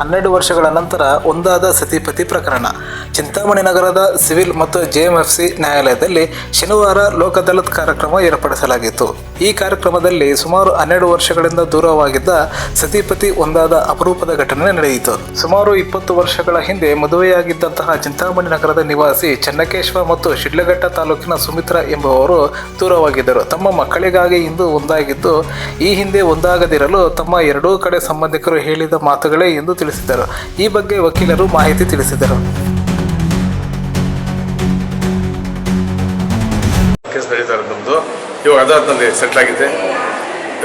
ಹನ್ನೆರಡು ವರ್ಷಗಳ ನಂತರ ಒಂದಾದ ಸತಿಪತಿ ಪ್ರಕರಣ. ಚಿಂತಾಮಣಿ ನಗರದ ಸಿವಿಲ್ ಮತ್ತು ಜೆಎಂಎಫ್ಸಿ ನ್ಯಾಯಾಲಯದಲ್ಲಿ ಶನಿವಾರ ಲೋಕ ಕಾರ್ಯಕ್ರಮ ಏರ್ಪಡಿಸಲಾಗಿತ್ತು. ಈ ಕಾರ್ಯಕ್ರಮದಲ್ಲಿ ಸುಮಾರು ಹನ್ನೆರಡು ವರ್ಷಗಳಿಂದ ದೂರವಾಗಿದ್ದ ಸತಿಪತಿ ಒಂದಾದ ಅಪರೂಪದ ಘಟನೆ ನಡೆಯಿತು. ಸುಮಾರು ಇಪ್ಪತ್ತು ವರ್ಷಗಳ ಹಿಂದೆ ಮದುವೆಯಾಗಿದ್ದಂತಹ ಚಿಂತಾಮಣಿ ನಗರದ ನಿವಾಸಿ ಚನ್ನಕೇಶ್ವರ ಮತ್ತು ಶಿಡ್ಲಘಟ್ಟ ತಾಲೂಕಿನ ಸುಮಿತ್ರಾ ಎಂಬುವವರು ದೂರವಾಗಿದ್ದರು. ತಮ್ಮ ಮಕ್ಕಳಿಗಾಗಿ ಇಂದು ಒಂದಾಗಿದ್ದು, ಈ ಹಿಂದೆ ಒಂದಾಗದಿರಲು ತಮ್ಮ ಎರಡೂ ಕಡೆ ಸಂಬಂಧಿಕರು ಹೇಳಿದ ಮಾತುಗಳೇ ಎಂದು ತಿಳಿಸಿದರು ಈ ಬಗ್ಗೆ ವಕೀಲರು ಮಾಹಿತಿ ತಿಳಿಸಿದರು. ಕೇಸ್ ನಡೀತಾ ಇರೋದು ನಮ್ಮದು ಇವಾಗ ಅದಾದ್ಮೇಲೆ ಸೆಟ್ಲ್ ಆಗಿದೆ.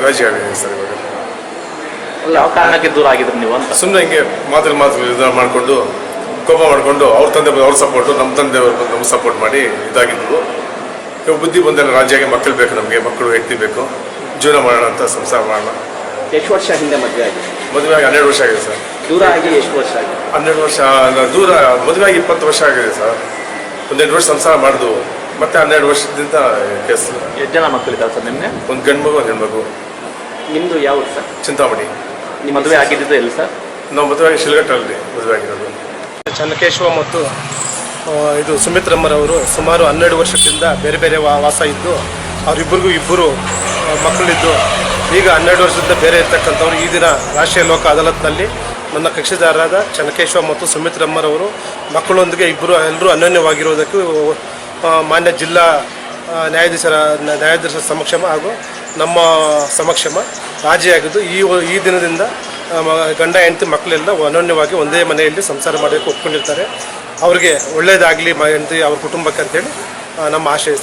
ರಾಜಿ ಆಗಿದೆ ಸರ್ ಇವಾಗ. ಯಾವ ಕಾರಣಕ್ಕೆ ದೂರ ಆಗಿದ್ರು ನೀವು ಅಂತ? ಸುಮ್ಮನೆ ಹಿಂಗೆ ಮಾತ್ರ ಮಾತು ಇದು ಮಾಡಿಕೊಂಡು ಕೋಪ ಮಾಡಿಕೊಂಡು ಅವ್ರ ತಂದೆ ಅವ್ರ ಸಪೋರ್ಟು ನಮ್ಮ ತಂದೆ ಅವ್ರ ಬಂದು ನಮ್ಗೆ ಸಪೋರ್ಟ್ ಮಾಡಿ ಇದಾಗಿದ್ರು ಇವಾಗ ಬುದ್ಧಿ ಬಂದರೆ ರಾಜ್ಯಕ್ಕೆ ಮಕ್ಕಳು ಬೇಕು ನಮಗೆ ಮಕ್ಕಳು ಹೆಂಡತಿ ಬೇಕು. ಜೀವನ ಮಾಡೋಣ ಅಂತ ಸಂಸಾರ ಮಾಡೋಣ. ಎಷ್ಟು ವರ್ಷ ಹಿಂದೆ ಮದುವೆ ಆಗಿದೆ? ಮದುವೆ ಆಗಿ ಹನ್ನೆರಡು ವರ್ಷ ಆಗಿದೆ ಸರ್. ದೂರ ಆಗಿ ಎಷ್ಟು ವರ್ಷ ಆಗಿದೆ? ಹನ್ನೆರಡು ವರ್ಷ ಅಲ್ಲ, ದೂರ ಮದುವೆ ಆಗಿ ಇಪ್ಪತ್ತು ವರ್ಷ ಆಗಿದೆ ಸರ್. ಒಂದೆರಡು ವರ್ಷ ಸಂಸಾರ ಮಾಡಿದ್ವು ಮತ್ತೆ ಹನ್ನೆರಡು ವರ್ಷದಿಂದ ಕೇಸ್. ಎಷ್ಟು ಜನ ಮಕ್ಕಳಿದ್ದಾರೆ ಸರ್ ನಿಮ್ಗೆ? ಒಂದು ಗಂಡು ಮಗು ಒಂದು ಹೆಣ್ಮಗು. ನಿಮ್ಮದು ಯಾವ ಊರು ಸರ್? ಚಿಂತಾಮಣಿ. ನಿಮ್ಮ ಮದುವೆ ಆಗಿದ್ದು ಎಲ್ಲಿ ಸರ್? ನಾವು ಮದುವೆ ಆಗಿ ಶಿಲ್ಘಟ್ಟಲ್ಲಿ ಮದುವೆ ಆಗಿರೋದು. ಚನ್ನಕೇಶವ ಮತ್ತು ಆ, ಇದು ಸುಮಿತ್ರಮ್ಮರವರು ಸುಮಾರು ಹನ್ನೆರಡು ವರ್ಷದಿಂದ ಬೇರೆ ಬೇರೆ ವಾ- ವಾಸ ಇದ್ದು ಅವರಿಬ್ಬರಿಗೂ ಇಬ್ಬರು ಆ, ಮಕ್ಕಳಿದ್ದು. ಈಗ ಹನ್ನೆರಡು ವರ್ಷದಿಂದ ಬೇರೆ ಇರ್ತಕ್ಕಂಥವ್ರು ಈ ದಿನ ರಾಷ್ಟ್ರೀಯ ಲೋಕ ಅದಾಲತ್ನಲ್ಲಿ ನನ್ನ ಕಕ್ಷಿದಾರರಾದ ಚನಕೇಶ್ವರ ಮತ್ತು ಸುಮಿತ್ರಮ್ಮರವರು, ಮಕ್ಕಳೊಂದಿಗೆ ಇಬ್ಬರು ಎಲ್ಲರೂ ಅನನ್ಯವಾಗಿರುವುದಕ್ಕೆ ಮಾನ್ಯ ಜಿಲ್ಲಾ ನ್ಯಾಯಾಧೀಶರ ನ್ಯಾಯಾಧೀಶರ ಸಮಕ್ಷಮ ಹಾಗೂ ನಮ್ಮ ಸಮಕ್ಷಮ ರಾಜಿಯಾಗಿದ್ದು ಈ ಈ ದಿನದಿಂದ ಗಂಡ, ಹೆಂಡತಿ, ಮಕ್ಕಳೆಲ್ಲ ಅನನ್ಯವಾಗಿ ಒಂದೇ ಮನೆಯಲ್ಲಿ ಸಂಸಾರ ಮಾಡೋಕ್ಕೆ ಒಪ್ಕೊಂಡಿರ್ತಾರೆ. ಅವರಿಗೆ ಒಳ್ಳೆಯದಾಗಲಿ, ಮ, ಹೆಂಡತಿ, ಅವ್ರ ಕುಟುಂಬಕ್ಕೆ ಅಂತೇಳಿ ನಮ್ಮ ಆಶಯ